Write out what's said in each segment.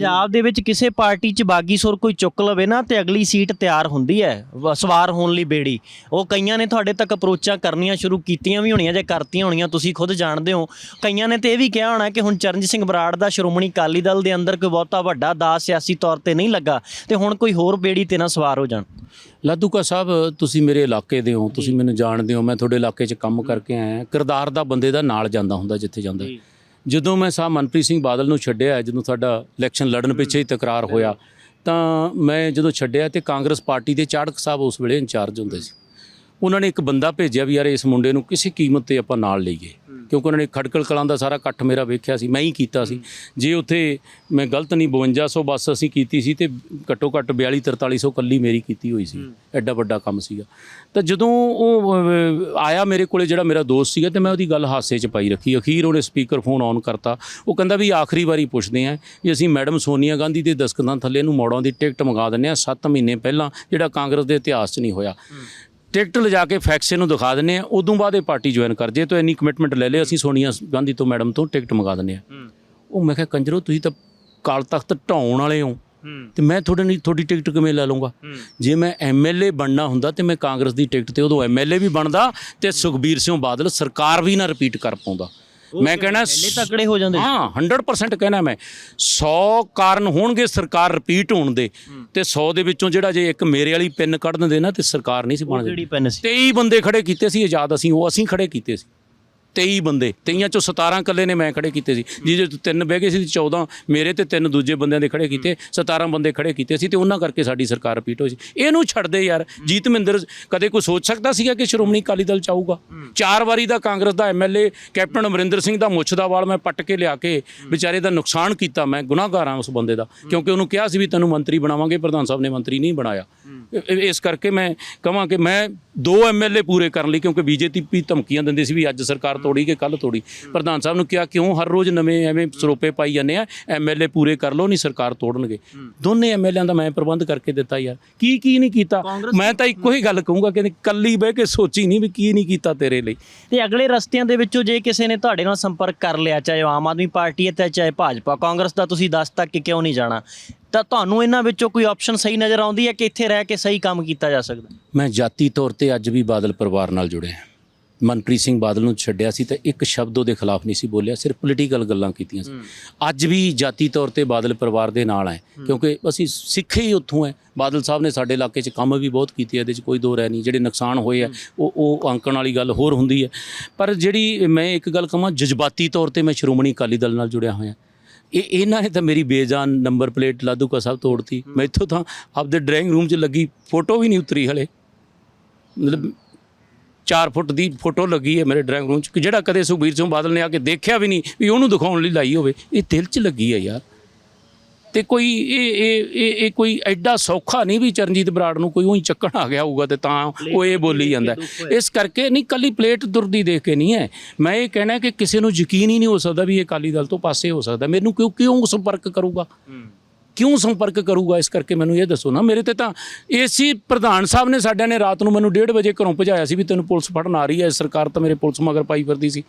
ਪੰਜਾਬ ਦੇ ਵਿੱਚ ਕਿਸੇ ਪਾਰਟੀ 'ਚ ਬਾਗੀ ਸੁਰ ਕੋਈ ਚੁੱਕ ਲਵੇ ਨਾ ਤੇ ਅਗਲੀ ਸੀਟ ਤਿਆਰ ਹੁੰਦੀ ਹੈ ਵ- ਸਵਾਰ ਹੋਣ ਲਈ ਬੇੜੀ। ਉਹ ਕਈਆਂ ਨੇ ਤੁਹਾਡੇ ਤੱਕ ਅਪਰੋਚਾਂ ਕਰਨੀਆਂ ਸ਼ੁਰੂ ਕੀਤੀਆਂ ਵੀ ਹੋਣੀਆਂ ਜੇ ਕਰਤੀਆਂ ਹੋਣੀਆਂ ਤੁਸੀਂ ਖੁਦ ਜਾਣਦੇ ਹੋ। ਕਈਆਂ ਨੇ ਤੇ ਇਹ ਵੀ ਕਿਹਾ ਹੋਣਾ ਕਿ ਹੁਣ ਚਰਨਜੀਤ ਸਿੰਘ ਬਰਾੜ ਦਾ ਸ਼੍ਰੋਮਣੀ ਅਕਾਲੀ ਦਲ ਦੇ ਅੰਦਰ ਕੋਈ ਬਹੁਤਾ ਵੱਡਾ ਦਾ ਸਿਆਸੀ ਤੌਰ ਤੇ ਨਹੀਂ ਲੱਗਾ ਤੇ ਹੁਣ ਕੋਈ ਹੋਰ ਬੇੜੀ ਤੇ ਨਾ ਸਵਾਰ ਹੋ ਜਾਣ। ਲਾਧੂਕਾ ਸਾਹਿਬ ਤੁਸੀਂ ਮੇਰੇ ਇਲਾਕੇ ਦੇ ਹੋ ਤੁਸੀਂ ਮੈਨੂੰ ਜਾਣਦੇ ਹੋ ਮੈਂ ਤੁਹਾਡੇ ਇਲਾਕੇ 'ਚ ਕੰਮ ਕਰਕੇ ਆਇਆ। ਕਿਰਦਾਰ ਦਾ ਬੰਦੇ ਦਾ ਨਾਲ ਜਾਂਦਾ ਹੁੰਦਾ ਜਿੱਥੇ ਜਾਂਦਾ। ਜਦੋਂ ਮੈਂ ਸਾਹਿਬ ਮਨਪ੍ਰੀਤ ਸਿੰਘ ਬਾਦਲ ਨੂੰ ਛੱਡਿਆ ਜਦੋਂ ਸਾਡਾ ਇਲੈਕਸ਼ਨ ਲੜਨ ਪਿੱਛੇ ਹੀ। ਤਕਰਾਰ ਹੋਇਆ ਤਾਂ ਮੈਂ ਜਦੋਂ ਛੱਡਿਆ ਤੇ ਕਾਂਗਰਸ ਪਾਰਟੀ ਦੇ ਚਾੜਕ ਸਾਹਿਬ ਉਸ ਵੇਲੇ ਇੰਚਾਰਜ ਹੁੰਦੇ ਸੀ। ਉਹਨਾਂ ਨੇ ਇੱਕ ਬੰਦਾ ਭੇਜਿਆ ਵੀ ਯਾਰ ਇਸ ਮੁੰਡੇ ਨੂੰ ਕਿਸੇ ਕੀਮਤ ਤੇ ਆਪਾਂ ਨਾਲ ਲਈਏ। ਕਿਉਂਕਿ ਉਹਨਾਂ ਨੇ ਖੜਕਲ ਕਲਾਂ ਦਾ ਸਾਰਾ ਇਕੱਠ ਮੇਰਾ ਵੇਖਿਆ ਸੀ ਮੈਂ ਹੀ ਕੀਤਾ ਸੀ। ਜੇ ਉੱਥੇ ਮੈਂ ਗਲਤ ਨਹੀਂ 5200 ਬੱਸ ਅਸੀਂ ਕੀਤੀ ਸੀ ਤੇ ਘੱਟੋ ਘੱਟ 42 4300 ਕੱਲੀ ਮੇਰੀ ਕੀਤੀ ਹੋਈ ਸੀ। ਐਡਾ ਵੱਡਾ ਕੰਮ ਸੀਗਾ। ਤਾਂ ਜਦੋਂ ਉਹ ਆਇਆ ਮੇਰੇ ਕੋਲੇ ਜਿਹੜਾ ਮੇਰਾ ਦੋਸਤ ਸੀਗਾ ਤੇ ਮੈਂ ਉਹਦੀ ਗੱਲ ਹਾਸੇ 'ਚ ਪਾਈ ਰੱਖੀ। ਅਖੀਰ ਉਹਨੇ ਸਪੀਕਰ ਫੋਨ ਔਨ ਕਰਤਾ। ਉਹ ਕਹਿੰਦਾ ਵੀ ਆਖਰੀ ਵਾਰੀ ਪੁੱਛਦੇ ਆਂ ਵੀ ਅਸੀਂ ਮੈਡਮ ਸੋਨੀਆ ਗਾਂਧੀ ਦੇ ਦਸਕਤਾਂ ਥੱਲੇ ਨੂੰ ਮੋੜਾਂ ਦੀ ਟਿਕਟ ਮੰਗਾ ਦਿੰਦੇ ਆ 7 ਮਹੀਨੇ ਪਹਿਲਾਂ ਜਿਹੜਾ ਕਾਂਗਰਸ ਦੇ ਇਤਿਹਾਸ 'ਚ ਨਹੀਂ ਹੋਇਆ। ਟਿਕਟ ਲਿਜਾ ਕੇ ਫੈਕਸ ਨੂੰ ਦਿਖਾ ਦਿੰਦੇ ਆ ਉਦੋਂ ਬਾਅਦ ਇਹ ਪਾਰਟੀ ਜੁਆਇਨ ਕਰ ਜੇ ਤਾਂ ਇੰਨੀ ਕਮਿਟਮੈਂਟ ਲੈ ਲਿਆ ਅਸੀਂ ਸੋਨੀਆ ਗਾਂਧੀ ਤੋਂ ਮੈਡਮ ਤੋਂ ਟਿਕਟ ਮੰਗਾ ਦਿੰਦੇ ਆ ਉਹ ਮੈਂ ਕਿਹਾ ਕੰਜਰੋ ਤੁਸੀਂ ਤਾਂ ਕਾਲ ਤਖਤ ਢਾਉਣ ਵਾਲੇ ਹੋ। ਤੇ ਮੈਂ ਤੁਹਾਡੇ ਨਹੀਂ ਤੁਹਾਡੀ ਟਿਕਟ ਕਿਵੇਂ ਲੈ ਲਵਾਂਗਾ ਜੇ ਮੈਂ ਐਮਐਲਏ ਬਣਨਾ ਹੁੰਦਾ ਤੇ ਮੈਂ ਕਾਂਗਰਸ ਦੀ ਟਿਕਟ ਤੇ ਉਦੋਂ ਐਮਐਲਏ ਵੀ ਬਣਦਾ ਤੇ ਸੁਖਬੀਰ ਸਿੰਘ ਬਾਦਲ ਸਰਕਾਰ ਵੀ ਨਾ ਰਿਪੀਟ ਕਰ ਪਾਉਂਦਾ। ਮੈਂ ਕਹਿਣਾ ਪਹਿਲੇ ਤਕੜੇ ਹੋ ਜਾਂਦੇ। ਹਾਂ 100% ਕਹਿਣਾ ਮੈਂ। 100 ਕਾਰਨ ਹੋਣਗੇ ਸਰਕਾਰ ਰਿਪੀਟ ਹੋਣ ਦੇ ਤੇ 100 ਦੇ ਵਿੱਚੋਂ ਜਿਹੜਾ ਜੇ ਇੱਕ ਮੇਰੇ ਵਾਲੀ ਪਿੰਨ ਕੱਢ ਦਿੰਦੇ ਨਾ ਤੇ ਸਰਕਾਰ ਨਹੀਂ ਸੀ ਬਣ ਜਾਂਦੀ ਪੈਨ ਸੀ? 23 ਬੰਦੇ ਖੜੇ ਕੀਤੇ ਸੀ ਆਜ਼ਾਦ ਅਸੀਂ ਉਹ ਅਸੀਂ ਖੜੇ ਕੀਤੇ ਸੀ। 23 ਬੰਦੇ 23 ਚੋਂ 17 ਇਕੱਲੇ ਨੇ ਮੈਂ ਖੜੇ ਕੀਤੇ ਸੀ। ਜਿਹਦੇ ਚ ਤਿੰਨ ਬਹਿ ਗਏ ਸੀ 14 ਮੇਰੇ ਤੇ ਤਿੰਨ ਦੂਜੇ ਬੰਦਿਆਂ ਦੇ ਖੜੇ ਕੀਤੇ 17 ਬੰਦੇ ਖੜੇ ਕੀਤੇ ਸੀ ਤੇ ਉਹਨਾਂ ਕਰਕੇ ਸਾਡੀ ਸਰਕਾਰ ਰਿਪੀਟ ਹੋਈ ਸੀ। ਇਹਨੂੰ ਛੱਡ ਦੇ ਯਾਰ। ਜੀਤ ਮਹਿੰਦਰ ਕਦੇ ਕੋਈ ਸੋਚ ਸਕਦਾ ਸੀਗਾ ਕਿ ਸ਼੍ਰੋਮਣੀ ਅਕਾਲੀ ਦਲ ਚਾਹੂਗਾ ਚਾਰ ਵਾਰੀ ਦਾ ਕਾਂਗਰਸ ਦਾ ਐਮਐਲਏ ਕੈਪਟਨ ਅਮਰਿੰਦਰ ਸਿੰਘ ਦਾ ਮੁੱਛ ਦਾ ਵਾਲ ਮੈਂ ਪੱਟ ਕੇ ਲਿਆ ਕੇ ਵਿਚਾਰੇ ਦਾ ਨੁਕਸਾਨ ਕੀਤਾ ਮੈਂ ਗੁਨਾਹਗਾਰ ਉਸ ਬੰਦੇ ਦਾ। ਕਿਉਂਕਿ ਉਹਨੂੰ ਕਿਹਾ ਸੀ ਵੀ ਤੈਨੂੰ ਮੰਤਰੀ ਬਣਾਵਾਂਗੇ ਪ੍ਰਧਾਨ ਸਾਹਿਬ ਨੇ ਮੰਤਰੀ ਨਹੀਂ ਬਣਾਇਆ। ਇਸ ਕਰਕੇ ਮੈਂ ਕਹਾਂ ਕਿ ਮੈਂ ਦੋ ਐਮਐਲਏ ਪੂਰੇ ਕਰਨ ਲਈ ਕਿਉਂਕਿ ਬੀਜੇਪੀ ਧਮਕੀਆਂ ਦਿੰਦੇ ਸੀ ਵੀ ਅੱਜ ਸਰਕਾਰ ਤੋੜੀ ਕਿ ਕੱਲ ਤੋੜੀ। ਪ੍ਰਧਾਨ ਸਾਹਿਬ ਨੂੰ ਕਿਹਾ ਕਿਉਂ ਹਰ ਰੋਜ਼ ਨਵੇਂ ਐਵੇਂ ਸਰੋਪੇ ਪਾਈ ਜਾਂਦੇ ਆ ਐਮਐਲਏ ਪੂਰੇ ਕਰ ਲਓ ਨਹੀਂ ਸਰਕਾਰ ਤੋੜਨਗੇ। ਦੋਨੇ ਐਮਐਲਏਆਂ ਦਾ ਮੈਂ ਪ੍ਰਬੰਧ ਕਰਕੇ ਦਿੱਤਾ ਯਾਰ। ਕੀ ਕੀ ਨਹੀਂ ਕੀਤਾ? ਮੈਂ ਤਾਂ ਇੱਕੋ ਹੀ ਗੱਲ ਕਹੂੰਗਾ ਕਿ ਕੱਲੀ ਬਹਿ ਕੇ ਸੋਚੀ ਨਹੀਂ ਵੀ ਕੀ ਨਹੀਂ ਕੀਤਾ ਤੇਰੇ ਲਈ। ਤੇ ਅਗਲੇ ਰਸਤਿਆਂ ਦੇ ਵਿੱਚੋਂ ਜੇ ਕਿਸੇ ਨੇ ਤੁਹਾਡੇ ਨਾਲ ਸੰਪਰਕ ਕਰ ਲਿਆ ਚਾਹੇ ਆਮ ਆਦਮੀ ਪਾਰਟੀ ਹੈ ਤੇ ਚਾਹੇ ਭਾਜਪਾ ਕਾਂਗਰਸ ਦਾ ਤੁਸੀਂ ਦੱਸ ਤੱਕ ਕਿ ਕਿਉਂ ਨਹੀਂ ਜਾਣਾ? ਤਾਂ ਤੁਹਾਨੂੰ ਇਹਨਾਂ ਵਿੱਚੋਂ ਕੋਈ ਆਪਸ਼ਨ ਸਹੀ ਨਜ਼ਰ ਆਉਂਦੀ ਹੈ ਕਿ ਇੱਥੇ ਰਹਿ ਕੇ ਸਹੀ ਕੰਮ ਕੀਤਾ ਜਾ ਸਕਦਾ ਮੈਂ ਜਾਤੀ ਤੌਰ ਤੇ ਅੱਜ ਵੀ ਬਾਦਲ ਪਰਿਵਾਰ ਨਾਲ ਜੁੜਿਆ ਮਨਪ੍ਰੀਤ ਸਿੰਘ ਬਾਦਲ ਨੂੰ ਛੱਡਿਆ ਸੀ ਤਾਂ ਇੱਕ ਸ਼ਬਦ ਉਹਦੇ ਖਿਲਾਫ ਨਹੀਂ ਸੀ ਬੋਲਿਆ ਸਿਰਫ ਪੋਲੀਟੀਕਲ ਗੱਲਾਂ ਕੀਤੀਆਂ ਸੀ। ਅੱਜ ਵੀ ਜਾਤੀ ਤੌਰ ਤੇ ਬਾਦਲ ਪਰਿਵਾਰ ਦੇ ਨਾਲ ਹੈ ਕਿਉਂਕਿ ਅਸੀਂ ਸਿੱਖੇ ਹੀ ਉੱਥੋਂ ਹੈ। ਬਾਦਲ ਸਾਹਿਬ ਨੇ ਸਾਡੇ ਇਲਾਕੇ 'ਚ ਕੰਮ ਵੀ ਬਹੁਤ ਕੀਤੇ ਇਹਦੇ 'ਚ ਕੋਈ ਦੋ ਰਹਿ ਨਹੀਂ। ਜਿਹੜੇ ਨੁਕਸਾਨ ਹੋਏ ਆ ਉਹ ਉਹ ਅੰਕਣ ਵਾਲੀ ਗੱਲ ਹੋਰ ਹੁੰਦੀ ਹੈ। ਪਰ ਜਿਹੜੀ ਮੈਂ ਇੱਕ ਗੱਲ ਕਹਾਂ ਜਜ਼ਬਾਤੀ ਤੌਰ ਤੇ ਮੈਂ ਸ਼੍ਰੋਮਣੀ ਅਕਾਲੀ ਦਲ ਨਾਲ ਜੁੜਿਆ ਹੋਇਆ। ਇਹ ਇਹਨਾਂ ਨੇ ਤਾਂ ਮੇਰੀ ਬੇਜਾਨ ਨੰਬਰ ਪਲੇਟ ਲਾਧੂਕਾ ਸਾਹਿਬ ਤੋੜਤੀ। ਮੈਂ ਇੱਥੋਂ ਤਾਂ ਆਪਦੇ ਡਰਾਇੰਗ ਰੂਮ 'ਚ ਲੱਗੀ ਫੋਟੋ ਵੀ ਨਹੀਂ ਉਤਰੀ ਹਲੇ। ਮਤਲਬ 4 ਫੁੱਟ ਦੀ ਫੋਟੋ ਲੱਗੀ ਹੈ ਮੇਰੇ ਡਰਾਇੰਗ ਰੂਮ 'ਚ ਕਿ ਜਿਹੜਾ ਕਦੇ ਸੁਖਬੀਰ ਸਿੰਘ ਬਾਦਲ ਨੇ ਆ ਕੇ ਦੇਖਿਆ ਵੀ ਨਹੀਂ ਵੀ ਉਹਨੂੰ ਦਿਖਾਉਣ ਲਈ ਲਾਈ ਹੋਵੇ। ਇਹ ਦਿਲ 'ਚ ਲੱਗੀ ਹੈ ਯਾਰ। ਤੇ ਕੋਈ ਇਹ ਇਹ ਇਹ ਇਹ ਕੋਈ ਐਡਾ ਸੌਖਾ ਨਹੀਂ ਵੀ ਚਰਨਜੀਤ ਬਰਾੜ ਨੂੰ ਕੋਈ ਉਹੀ ਚੱਕਣ ਆ ਗਿਆ ਹੋਊਗਾ ਤੇ ਤਾਂ ਉਹ ਇਹ ਬੋਲੀ ਜਾਂਦਾ। ਇਸ ਕਰਕੇ ਨਹੀਂ ਕੱਲੀ ਪਲੇਟ ਦੁਰਦੀ ਦੇਖ ਕੇ ਨਹੀਂ ਹੈ। ਮੈਂ ਇਹ ਕਹਿਣਾ ਕਿ ਕਿਸੇ ਨੂੰ ਯਕੀਨ ਹੀ ਨਹੀਂ ਹੋ ਸਕਦਾ ਵੀ ਇਹ ਅਕਾਲੀ ਦਲ ਤੋਂ ਪਾਸੇ ਹੋ ਸਕਦਾ। ਮੈਨੂੰ ਕਿਉਂ ਕਿਉਂ ਸੰਪਰਕ ਕਰੂਗਾ? ਕਿਉਂ ਸੰਪਰਕ ਕਰੂਗਾ? ਇਸ ਕਰਕੇ ਮੈਨੂੰ ਇਹ ਦੱਸੋ ਨਾ। ਮੇਰੇ ਤੇ ਤਾਂ ਏਸੀ ਪ੍ਰਧਾਨ ਸਾਹਿਬ ਨੇ ਸਾਡਿਆਂ ਨੇ ਰਾਤ ਨੂੰ ਮੈਨੂੰ 1:30 ਵਜੇ ਘਰੋਂ ਭਜਾਇਆ ਸੀ ਵੀ ਤੈਨੂੰ ਪੁਲਿਸ ਫੜਨ ਆ ਰਹੀ ਹੈ। ਸਰਕਾਰ ਤਾਂ ਮੇਰੇ ਪੁਲਿਸ ਮਗਰ ਪਾਈ ਫਿਰਦੀ ਸੀ।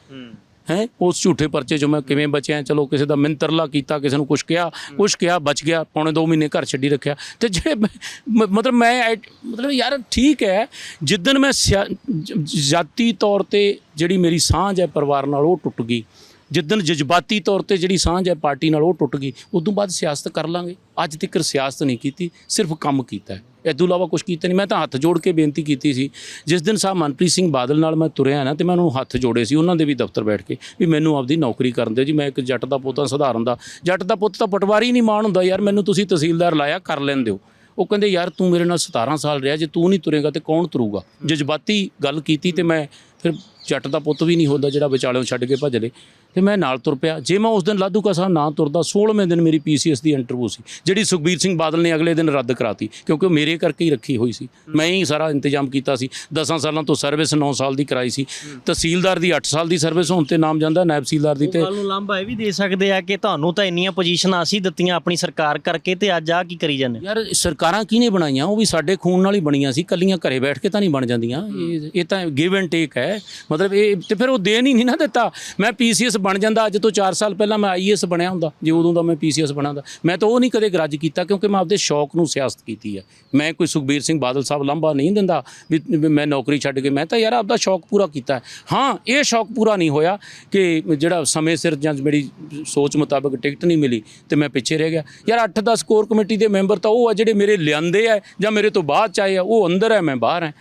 ਹੈ? ਉਸ ਝੂਠੇ ਪਰਚੇ ਚੋਂ ਮੈਂ ਕਿਵੇਂ ਬਚਿਆ? ਚਲੋ ਕਿਸੇ ਦਾ ਮਿੰਤਰਲਾ ਕੀਤਾ ਕਿਸੇ ਨੂੰ ਕੁਝ ਕਿਹਾ ਕੁਝ ਕਿਹਾ ਬਚ ਗਿਆ ਪੌਣੇ 2 ਮਹੀਨੇ ਘਰ ਛੱਡੀ ਰੱਖਿਆ। ਤੇ ਜਿਹੜੇ ਮੈਂ- ਮਤਲਬ ਮੈਂ ਮਤਲਬ ਯਾਰ ਠੀਕ ਹੈ ਜਿੱਦਨ ਮੈਂ ਸਿਆ- ਜ- ਜਾਤੀ ਤੌਰ ਤੇ ਜਿਹੜੀ ਮੇਰੀ ਸਾਂਝ ਹੈ ਪਰਿਵਾਰ ਨਾਲ ਉਹ ਟੁੱਟ ਗਈ। ਜਿੱਦਨ ਜਜ਼ਬਾਤੀ ਤੌਰ ਤੇ ਜਿਹੜੀ ਸਾਂਝ ਹੈ ਪਾਰਟੀ ਨਾਲ ਉਹ ਟੁੱਟ ਗਈ। ਉਦੋਂ ਬਾਅਦ ਸਿਆਸਤ ਕਰ ਲਾਂਗੇ। ਅੱਜ ਤੱਕ ਸਿਆਸਤ ਨਹੀਂ ਕੀਤੀ ਸਿਰਫ ਕੰਮ ਕੀਤਾ ਹੈ ਇਹ ਤੋਂ ਇਲਾਵਾ ਕੁਝ ਕੀਤਾ ਨਹੀਂ। ਮੈਂ ਤਾਂ ਹੱਥ ਜੋੜ ਕੇ ਬੇਨਤੀ ਕੀਤੀ ਸੀ। ਜਿਸ ਦਿਨ ਸਾਹਿਬ ਮਨਪ੍ਰੀਤ ਸਿੰਘ ਬਾਦਲ ਨਾਲ ਮੈਂ ਤੁਰਿਆ ਨਾ ਤੇ ਮੈਂ ਉਹਨੂੰ ਹੱਥ ਜੋੜੇ ਸੀ ਉਹਨਾਂ ਦੇ ਵੀ ਦਫ਼ਤਰ ਬੈਠ ਕੇ ਵੀ ਮੈਨੂੰ ਆਪਦੀ ਨੌਕਰੀ ਕਰਨ ਦਿਓ। ਜੀ ਮੈਂ ਇੱਕ ਜੱਟ ਦਾ ਪੁੱਤ ਹਾਂ ਸਧਾਰਨ ਦਾ ਜੱਟ ਦਾ ਪੁੱਤ ਤਾਂ ਪਟਵਾਰੀ ਨਹੀਂ ਮਾਣ ਹੁੰਦਾ ਯਾਰ ਮੈਨੂੰ ਤੁਸੀਂ ਤਹਿਸੀਲਦਾਰ ਲਾਇਆ ਕਰ ਲੈਣ ਦਿਓ ਉਹ ਕਹਿੰਦੇ ਯਾਰ ਤੂੰ ਮੇਰੇ ਨਾਲ 17 ਸਾਲ ਰਿਹਾ ਜੇ ਤੂੰ ਨਹੀਂ ਤੁਰੇਗਾ ਤੇ ਕੌਣ ਤੁਰੂਗਾ? ਜਜ਼ਬਾਤੀ ਗੱਲ ਕੀਤੀ ਤੇ ਮੈਂ ਫਿਰ ਜੱਟ ਦਾ ਪੁੱਤ ਵੀ ਨਹੀਂ ਹੁੰਦਾ ਜਿਹੜਾ ਵਿਚਾਲਿਓਂ ਛੱਡ ਕੇ ਭੱਜ ਲੇ। ਤੇ ਮੈਂ ਨਾਲ ਤੁਰ ਪਿਆ। ਜੇ ਮੈਂ ਉਸ ਦਿਨ ਲਾਧੂਕਾ ਸਾਹਿਬ ਨਾ ਤੁਰਦਾ 16ਵੇਂ ਦਿਨ ਮੇਰੀ ਪੀਸੀਐਸ ਦੀ ਇੰਟਰਵਿਊ ਸੀ ਜਿਹੜੀ ਸੁਖਬੀਰ ਸਿੰਘ ਬਾਦਲ ਨੇ ਅਗਲੇ ਦਿਨ ਰੱਦ ਕਰਾਤੀ ਕਿਉਂਕਿ ਉਹ ਮੇਰੇ ਕਰਕੇ ਹੀ ਰੱਖੀ ਹੋਈ ਸੀ। ਮੈਂ ਹੀ ਸਾਰਾ ਇੰਤਜ਼ਾਮ ਕੀਤਾ ਸੀ। 10 ਸਾਲਾਂ ਤੋਂ ਸਰਵਿਸ 9 ਸਾਲ ਦੀ ਕਰਾਈ ਸੀ। ਤਹਿਸੀਲਦਾਰ ਦੀ 8 ਸਾਲ ਦੀ ਸਰਵਿਸ ਹੋਣ ਤੇ ਨਾਮ ਜਾਂਦਾ ਨਾਇਬ ਤਹਿਸੀਲਦਾਰ ਦੀ ਤੇ ਗੱਲ ਨੂੰ ਲਾਂਭਾ ਇਹ ਵੀ ਦੇ ਸਕਦੇ ਆ ਕਿ ਤੁਹਾਨੂੰ ਤਾਂ ਇੰਨੀਆਂ ਪੋਜੀਸ਼ਨਾਂ ਅਸੀਂ ਦਿੱਤੀਆਂ ਆਪਣੀ ਸਰਕਾਰ ਕਰਕੇ ਤੇ ਅੱਜ ਆ ਕੀ ਕਰੀ ਜਾਂਦੇ ਯਾਰ ਸਰਕਾਰਾਂ ਕਿਹਨੇ ਬਣਾਈਆਂ? ਉਹ ਵੀ ਸਾਡੇ ਖੂਨ ਨਾਲ ਹੀ ਬਣੀਆਂ ਸੀ। ਕੱਲੀਆਂ ਘਰੇ ਬੈਠ ਕੇ ਤਾਂ ਨਹੀਂ ਬਣ ਜਾਂਦੀਆਂ। ਇਹ ਇਹ ਤਾਂ ਗਿਵ ਐਂਡ ਟੇਕ ਹੈ। ਮਤਲਬ ਇਹ ਤੇ ਫਿਰ ਉਹ ਦੇਣ ਹੀ ਨਹੀਂ ਨਾ ਦਿੱਤਾ। ਮੈਂ ਪੀਸੀਐਸ ਬਣ ਜਾਂਦਾ ਅੱਜ ਤੋਂ 4 ਸਾਲ ਪਹਿਲਾਂ ਮੈਂ ਆਈਐਸ ਬਣਿਆ ਹੁੰਦਾ ਜੇ ਉਦੋਂ ਦਾ ਮੈਂ ਪੀਸੀਐਸ ਹੁੰਦਾ। ਮੈਂ ਤਾਂ ਉਹ ਨਹੀਂ ਕਦੇ ਗਰਜ ਕੀਤਾ ਕਿਉਂਕਿ ਮੈਂ ਆਪਦੇ ਸ਼ੌਕ ਨੂੰ ਸਿਆਸਤ ਕੀਤੀ ਹੈ। ਮੈਂ ਕੋਈ ਸੁਖਬੀਰ ਸਿੰਘ ਬਾਦਲ ਸਾਹਿਬ ਲੰਬਾ ਨਹੀਂ ਦਿੰਦਾ ਵੀ ਮੈਂ ਨੌਕਰੀ ਛੱਡ ਕੇ ਮੈਂ ਤਾਂ ਯਾਰ ਆਪਦਾ ਸ਼ੌਕ ਪੂਰਾ ਕੀਤਾ ਹੈ। ਹਾਂ ਇਹ ਸ਼ੌਕ ਪੂਰਾ ਨਹੀਂ ਹੋਇਆ ਕਿ ਜਿਹੜਾ ਸਮੇਂ ਸਿਰ ਜਾਂ ਮੇਰੀ ਸੋਚ ਮੁਤਾਬਕ ਟਿਕਟ ਨਹੀਂ ਮਿਲੀ ਤੇ ਮੈਂ ਪਿੱਛੇ ਰਹਿ ਗਿਆ। ਯਾਰ 8-10 ਕੋਰ ਕਮੇਟੀ ਦੇ ਮੈਂਬਰ ਤਾਂ ਉਹ ਆ ਜਿਹੜੇ ਮੇਰੇ ਲਿਆਂਦੇ ਆ ਜਾਂ ਮੇਰੇ ਤੋਂ ਬਾਅਦ ਚ ਆਏ ਆ ਉਹ ਅੰਦਰ ਹੈ ਮੈਂ ਬਾਹਰ ਹਾਂ।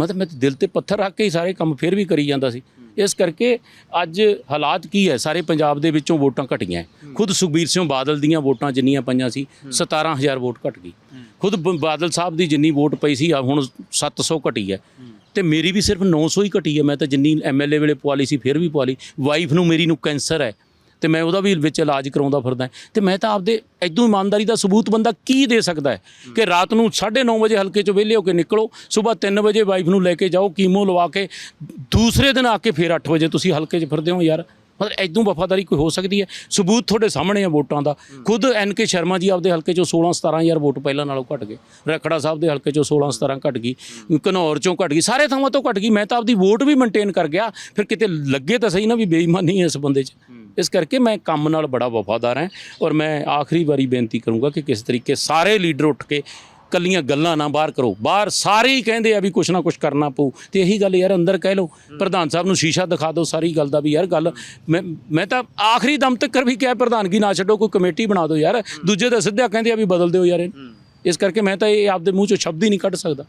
ਮਤਲਬ ਮੈਂ ਤਾਂ ਦਿਲ ਤੇ ਪੱਥਰ ਰੱਖ ਕੇ ਹੀ ਸਾਰੇ ਕੰਮ ਫਿਰ ਵੀ ਕਰੀ ਜਾਂਦਾ ਸੀ। ਇਸ ਕਰਕੇ ਅੱਜ ਹਾਲਾਤ ਕੀ ਹੈ? ਸਾਰੇ ਪੰਜਾਬ ਦੇ ਵਿੱਚੋਂ ਵੋਟਾਂ ਘਟੀਆਂ। ਖੁਦ ਸੁਖਬੀਰ ਸਿੰਘ ਬਾਦਲ ਦੀਆਂ ਵੋਟਾਂ ਜਿੰਨੀਆਂ ਪਈਆਂ ਸੀ 17000 ਵੋਟ ਘਟ ਗਈ। ਖੁਦ ਬਾਦਲ ਸਾਹਿਬ ਦੀ ਜਿੰਨੀ ਵੋਟ ਪਈ ਸੀ ਹੁਣ 700 ਘਟੀ ਹੈ। ਤੇ ਮੇਰੀ ਵੀ ਸਿਰਫ 900 ਹੀ ਘਟੀ ਹੈ। ਮੈਂ ਤਾਂ ਜਿੰਨੀ ਐਮਐਲਏ ਵੇਲੇ ਪਵਾ ਲਈ ਸੀ ਫਿਰ ਵੀ ਪਵਾ ਲਈ ਵਾਈਫ ਨੂੰ ਮੇਰੀ ਨੂੰ ਕੈਂਸਰ ਹੈ। ਤੇ ਮੈਂ ਉਹਦਾ ਵੀ ਵਿੱਚ ਇਲਾਜ ਕਰਾਉਂਦਾ ਫਿਰਦਾ ਤੇ ਮੈਂ ਤਾਂ ਆਪਦੇ ਐਦੋਂ ਇਮਾਨਦਾਰੀ ਦਾ ਸਬੂਤ ਬੰਦਾ ਕੀ ਦੇ ਸਕਦਾ ਹੈ ਕਿ ਰਾਤ ਨੂੰ 9:30 ਵਜੇ ਹਲਕੇ ਚੋਂ ਵਿਹਲੇ ਹੋ ਕੇ ਨਿਕਲੋ ਸਵੇਰ 3 ਵਜੇ ਵਾਈਫ ਨੂੰ ਲੈ ਕੇ ਜਾਓ ਕੀਮੋ ਲਵਾ ਕੇ ਦੂਸਰੇ ਦਿਨ ਆ ਕੇ ਫਿਰ 8 ਵਜੇ ਤੁਸੀਂ ਹਲਕੇ 'ਚ ਫਿਰਦੇ ਹੋ ਯਾਰ। ਮਤਲਬ ਐਦੋਂ ਵਫਾਦਾਰੀ ਕੋਈ ਹੋ ਸਕਦੀ ਹੈ? ਸਬੂਤ ਤੁਹਾਡੇ ਸਾਹਮਣੇ ਆ ਵੋਟਾਂ ਦਾ। ਖੁਦ ਐਨ ਕੇ ਸ਼ਰਮਾ ਜੀ ਆਪਦੇ ਹਲਕੇ ਚੋਂ 16 17000 ਵੋਟ ਪਹਿਲਾਂ ਨਾਲੋਂ ਘਟ ਗਏ। ਰਖੜਾ ਸਾਹਿਬ ਦੇ ਹਲਕੇ ਚੋਂ 16 17 ਘਟ ਗਈ। ਘਨੌਰ ਚੋਂ ਘਟ ਗਈ। ਸਾਰੇ ਥਾਵਾਂ ਤੋਂ ਘਟ ਗਈ। ਮੈਂ ਤਾਂ ਆਪਦੀ ਵੋਟ ਵੀ ਮੇਨਟੇਨ ਕਰ ਗਿਆ। ਫਿਰ ਕਿਤੇ ਲੱਗੇ ਤਾਂ ਸਹੀ ਨਾ ਵੀ ਬੇਈਮਾਨੀ ਹੈ ਇਸ ਬੰਦੇ 'ਚ। ਇਸ ਕਰਕੇ ਮੈਂ ਕੰਮ ਨਾਲ ਬੜਾ ਵਫਾਦਾਰ ਹਾਂ ਔਰ ਮੈਂ ਆਖਰੀ ਵਾਰੀ ਬੇਨਤੀ ਕਰੂੰਗਾ ਕਿ ਕਿਸ ਤਰੀਕੇ ਸਾਰੇ ਲੀਡਰ ਉੱਠ ਕੇ ਕੱਲੀਆਂ ਗੱਲਾਂ ਨਾ ਬਾਹਰ ਕਰੋ। ਬਾਹਰ ਸਾਰੇ ਹੀ ਕਹਿੰਦੇ ਆ ਵੀ ਕੁਛ ਨਾ ਕੁਛ ਕਰਨਾ ਪਊ। ਤੇ ਇਹੀ ਗੱਲ ਯਾਰ ਅੰਦਰ ਕਹਿ ਲਓ ਪ੍ਰਧਾਨ ਸਾਹਿਬ ਨੂੰ ਸ਼ੀਸ਼ਾ ਦਿਖਾ ਦਿਓ ਸਾਰੀ ਗੱਲ ਦਾ ਵੀ ਯਾਰ ਗੱਲ ਮੈਂ ਮੈਂ ਤਾਂ ਆਖਰੀ ਦਮ ਤੱਕ ਵੀ ਕਿਹਾ ਪ੍ਰਧਾਨਗੀ ਨਾ ਛੱਡੋ ਕੋਈ ਕਮੇਟੀ ਬਣਾ ਦਿਓ ਯਾਰ। ਦੂਜੇ ਤਾਂ ਸਿੱਧਾ ਕਹਿੰਦੇ ਆ ਵੀ ਬਦਲ ਦਿਓ ਯਾਰ। ਇਸ ਕਰਕੇ ਮੈਂ ਤਾਂ ਇਹ ਆਪਦੇ ਮੂੰਹ ਚੋਂ ਸ਼ਬਦ ਹੀ ਨਹੀਂ ਕੱਢ ਸਕਦਾ।